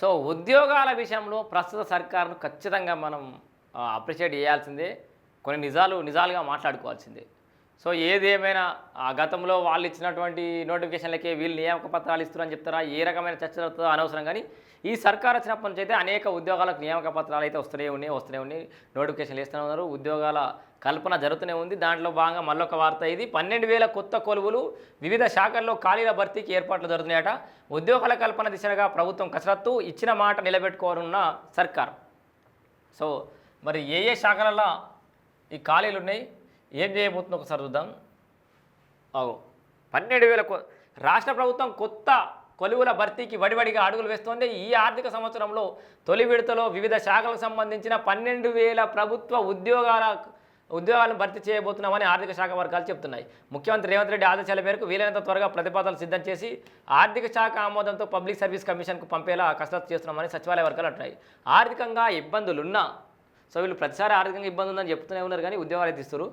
So ఉద్యోగాల విషయంలో ప్రస్తుత సర్కారును ఖచ్చితంగా మనం అప్రిషియేట్ చేయాల్సిందే. కొన్ని నిజాలు నిజాలుగా మాట్లాడుకోవాల్సిందే. సో ఏది ఏమైనా ఆ గతంలో వాళ్ళు ఇచ్చినటువంటి నోటిఫికేషన్లకే వీళ్ళు నియామక పత్రాలు ఇస్తారని చెప్తారా? ఏ రకమైన చర్చ జరుగుతుందో అనవసరం. కానీ ఈ సర్కార్ వచ్చినప్పటి నుంచి అయితే అనేక ఉద్యోగాలకు నియామక పత్రాలు అయితే వస్తూనే ఉన్నాయి వస్తూనే ఉన్నాయి. నోటిఫికేషన్లు ఇస్తూనే ఉన్నారు. ఉద్యోగాల కల్పన జరుగుతూనే ఉంది. దాంట్లో భాగంగా మళ్ళొక వార్త ఇది. పన్నెండు వేల కొత్త కొలువులు వివిధ శాఖల్లో ఖాళీల భర్తీకి ఏర్పాట్లు జరుగుతున్నాయట. ఉద్యోగాల కల్పన దిశగా ప్రభుత్వం కసరత్తు ఇచ్చిన మాట నిలబెట్టుకోనున్న సర్కార్. సో మరి ఏ ఏ శాఖలలో ఈ ఖాళీలు ఉన్నాయి? ఏం చేయబోతుందో ఒకసారి చూద్దాం. అవు పన్నెండు వేల రాష్ట్ర ప్రభుత్వం కొత్త కొలువుల భర్తీకి వడివడిగా అడుగులు వేస్తోంది. ఈ ఆర్థిక సంవత్సరంలో తొలి విడతలో వివిధ శాఖలకు సంబంధించిన పన్నెండు వేల ప్రభుత్వ ఉద్యోగాల ఉద్యోగాలను భర్తీ చేయబోతున్నామని ఆర్థిక శాఖ వర్గాలు చెప్తున్నాయి. ముఖ్యమంత్రి రేవంత్ రెడ్డి ఆదేశాల మేరకు వీలైనంత త్వరగా ప్రతిపాదనలు సిద్ధం చేసి ఆర్థిక శాఖ ఆమోదంతో పబ్లిక్ సర్వీస్ కమిషన్కు పంపేలా కసరత్తు చేస్తున్నామని సచివాలయ వర్గాలు అంటున్నాయి. ఆర్థికంగా ఇబ్బందులున్నా సో వీళ్ళు ప్రతిసారి ఆర్థికంగా ఇబ్బంది ఉందని చెప్తూనే ఉన్నారు కానీ ఉద్యోగాలు ఇస్తున్నారు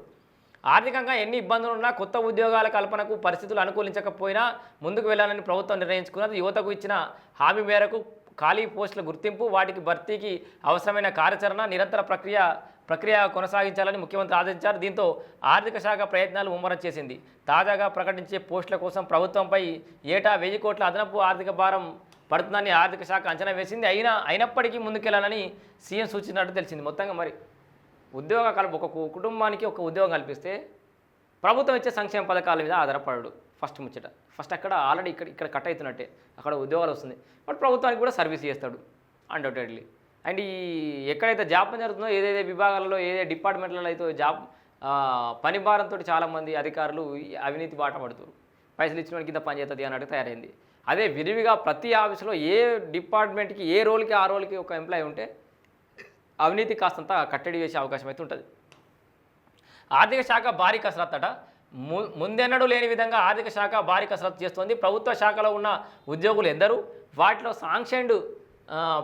ఆర్థికంగా ఎన్ని ఇబ్బందులు ఉన్నా కొత్త ఉద్యోగాల కల్పనకు పరిస్థితులు అనుకూలించకపోయినా ముందుకు వెళ్ళాలని ప్రభుత్వం నిర్ణయించుకున్నది. యువతకు ఇచ్చిన హామీ మేరకు ఖాళీ పోస్టుల గుర్తింపు వాటికి భర్తీకి అవసరమైన కార్యాచరణ నిరంతర ప్రక్రియ ప్రక్రియ కొనసాగించాలని ముఖ్యమంత్రి ఆదేశించారు. దీంతో ఆర్థిక శాఖ ప్రయత్నాలు ముమ్మరం చేసింది. తాజాగా ప్రకటించే పోస్టుల కోసం ప్రభుత్వంపై ఏటా వెయ్యి కోట్ల అదనపు ఆర్థిక భారం పడుతుందని ఆర్థిక శాఖ అంచనా వేసింది. అయినా అయినప్పటికీ ముందుకెళ్ళాలని సీఎం సూచించినట్టు తెలిసింది. మొత్తంగా మరి ఉద్యోగ కల్ప ఒక కుటుంబానికి ఒక ఉద్యోగం కల్పిస్తే ప్రభుత్వం ఇచ్చే సంక్షేమ పథకాల మీద ఆధారపడడు ఫస్ట్ ముచ్చట. ఫస్ట్ అక్కడ ఆల్రెడీ ఇక్కడ ఇక్కడ కట్ అవుతున్నట్టే అక్కడ ఉద్యోగాలు వస్తుంది. బట్ ప్రభుత్వానికి కూడా సర్వీస్ చేస్తాడు అన్డౌటెడ్లీ అండ్ ఈ ఎక్కడైతే జాబ్ పని జరుగుతుందో ఏదైతే విభాగాలలో ఏదే డిపార్ట్మెంట్లలో అయితే జాబ్ పని భారంతో చాలామంది అధికారులు అవినీతి బాట పడుతారు. పైసలు ఇచ్చిన వాడికి ఇంత పని చేస్తుంది అన్నట్టు తయారైంది. అదే విరివిగా ప్రతి ఆఫీసులో ఏ డిపార్ట్మెంట్కి ఏ రోల్కి ఆ రోల్కి ఒక ఎంప్లాయీ ఉంటే అవినీతి కాస్తంత కట్టడి చేసే అవకాశం అయితే ఉంటుంది. ఆర్థిక శాఖ భారీ కసరత్తు అట ము ముందెన్నడూ లేని విధంగా ఆర్థిక శాఖ భారీ కసరత్తు చేస్తోంది. ప్రభుత్వ శాఖలో ఉన్న ఉద్యోగులు ఎందరు? వాటిలో సాంక్షన్డ్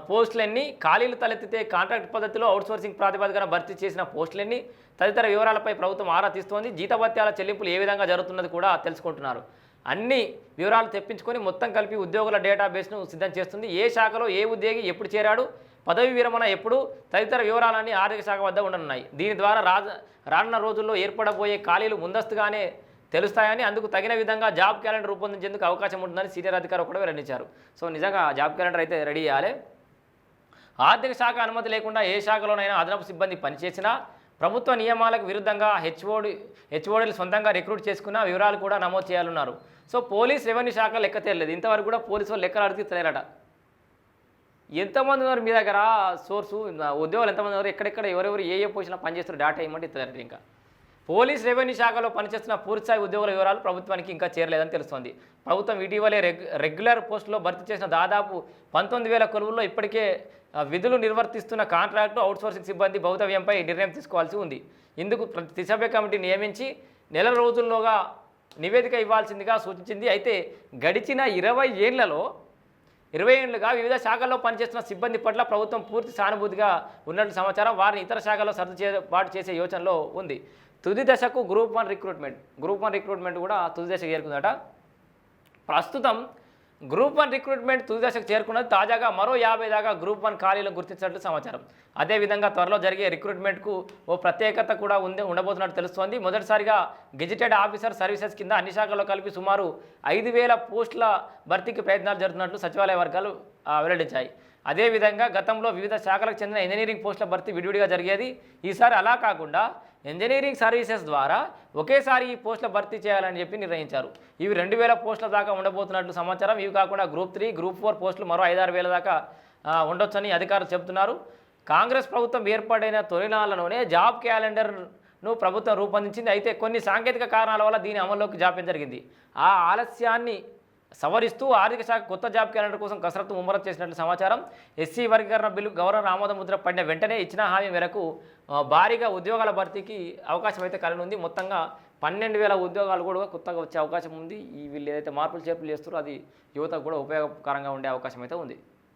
పోస్టులన్నీ ఖాళీలు తలెత్తితే కాంట్రాక్ట్ పద్ధతిలో అవుట్సోర్సింగ్ ప్రాతిపదికన భర్తీ చేసిన పోస్టులన్నీ తదితర వివరాలపై ప్రభుత్వం ఆరా తీస్తోంది. జీతభత్యాల చెల్లింపులు ఏ విధంగా జరుగుతున్నది కూడా తెలుసుకుంటున్నారు. అన్ని వివరాలు తెప్పించుకొని మొత్తం కలిపి ఉద్యోగుల డేటాబేస్ను సిద్ధం చేస్తుంది. ఏ శాఖలో ఏ ఉద్యోగి ఎప్పుడు చేరాడు? పదవి విరమణ ఎప్పుడు తదితర వివరాలన్నీ ఆర్థిక శాఖ వద్ద ఉండనున్నాయి. దీని ద్వారా రాజ రానున్న రోజుల్లో ఏర్పడబోయే ఖాళీలు ముందస్తుగానే తెలుస్తాయని అందుకు తగిన విధంగా జాబ్ క్యాలెండర్ రూపొందించేందుకు అవకాశం ఉంటుందని సీనియర్ అధికారులు కూడా వెల్లడించారు. సో నిజంగా జాబ్ క్యాలెండర్ అయితే రెడీ చేయాలి. ఆర్థిక శాఖ అనుమతి లేకుండా ఏ శాఖలోనైనా అదనపు సిబ్బంది పనిచేసినా ప్రభుత్వ నియమాలకు విరుద్ధంగా హెచ్ఓడి హెచ్ఓడీలు సొంతంగా రిక్రూట్ చేసుకున్న వివరాలు కూడా నమోదు చేయాలన్నారు. సో పోలీస్ రెవెన్యూ శాఖ లెక్క తేలలేదు. ఇంతవరకు కూడా పోలీసు వాళ్ళు లెక్కలు అడిగి తెలియరట ఎంతమంది ఉన్నారు మీ దగ్గర? సోర్సు ఉద్యోగులు ఎంతమంది ఉన్నారు? ఎక్కడెక్కడ ఎవరెవరు ఏ ఏ పొజిషన్లో పనిచేస్తారు? డేటా ఇవ్వమంటే ఇస్తారు ఇంకా. పోలీస్ రెవెన్యూ శాఖలో పనిచేస్తున్న పూర్తిస్థాయి ఉద్యోగుల వివరాలు ప్రభుత్వానికి ఇంకా చేరలేదని తెలుస్తోంది. ప్రభుత్వం ఇటీవలే రెగ్యులర్ పోస్టులో భర్తీ చేసిన దాదాపు పంతొమ్మిది వేల కొలువుల్లో ఇప్పటికే విధులు నిర్వర్తిస్తున్న కాంట్రాక్టు అవుట్సోర్సింగ్ సిబ్బంది భౌతవ్యంపై నిర్ణయం తీసుకోవాల్సి ఉంది. ఇందుకు ప్రతి త్రిసభ్య కమిటీ నియమించి నెల రోజుల్లోగా నివేదిక ఇవ్వాల్సిందిగా సూచించింది. అయితే గడిచిన ఇరవై ఏళ్ళలో ఇరవై ఏళ్ళుగా వివిధ శాఖల్లో పనిచేస్తున్న సిబ్బంది పట్ల ప్రభుత్వం పూర్తి సానుభూతిగా ఉన్నట్లు సమాచారం వారిని ఇతర శాఖల్లో సర్దుబాటు చేసే యోచనలో ఉంది. తుది దశకు group one recruitment. Group one recruitment కూడా తుది దశకు చేరుకుందట. ప్రస్తుతం గ్రూప్ వన్ రిక్రూట్మెంట్ తుది దశకు చేరుకున్నది తాజాగా మరో యాభై దాకా గ్రూప్ వన్ ఖాళీలను గుర్తించినట్లు సమాచారం. అదేవిధంగా త్వరలో జరిగే రిక్రూట్మెంట్కు ఓ ప్రత్యేకత కూడా ఉంది ఉండబోతున్నట్టు తెలుస్తోంది. మొదటిసారిగా గెజిటెడ్ ఆఫీసర్ సర్వీసెస్ కింద అన్ని శాఖల్లో కలిపి సుమారు ఐదు వేల పోస్టుల భర్తీకి ప్రయత్నాలు జరుగుతున్నట్లు సచివాలయ వర్గాలు వెల్లడించాయి. అదేవిధంగా గతంలో వివిధ శాఖలకు చెందిన ఇంజనీరింగ్ పోస్టుల భర్తీ విడివిడిగా జరిగేది. ఈసారి అలా కాకుండా ఇంజనీరింగ్ సర్వీసెస్ ద్వారా ఒకేసారి ఈ పోస్టుల భర్తీ చేయాలని చెప్పి నిర్ణయించారు. ఇవి రెండు వేల పోస్టుల దాకా ఉండబోతున్నట్లు సమాచారం. ఇవి కాకుండా గ్రూప్ త్రీ గ్రూప్ ఫోర్ పోస్టులు మరో ఐదారు వేల దాకా ఉండొచ్చని అధికారులు చెబుతున్నారు. కాంగ్రెస్ ప్రభుత్వం ఏర్పాటైన తొలినాళ్ళలోనే జాబ్ క్యాలెండర్ను ప్రభుత్వం రూపొందించింది. అయితే కొన్ని సాంకేతిక కారణాల వల్ల దీని అమల్లోకి జాప్యం జరిగింది. ఆ ఆలస్యాన్ని సవరిస్తూ ఆర్థిక శాఖ కొత్త జాబ్ క్యాలెండర్ కోసం కసరత్తు ముమ్మరం చేసినట్లు సమాచారం. ఎస్సీ వర్గీకరణ బిల్లు గవర్నర్ ఆమోద ముద్ర పడిన వెంటనే ఇచ్చిన హామీ మేరకు భారీగా ఉద్యోగాల భర్తీకి అవకాశం అయితే కలనుంది మొత్తంగా పన్నెండు వేల ఉద్యోగాలు కూడా కొత్తగా వచ్చే అవకాశం ఉంది. ఈ వీళ్ళు ఏదైతే మార్పులు చేర్పులు చేస్తారో అది యువతకు కూడా ఉపయోగకరంగా ఉండే అవకాశం అయితే ఉంది.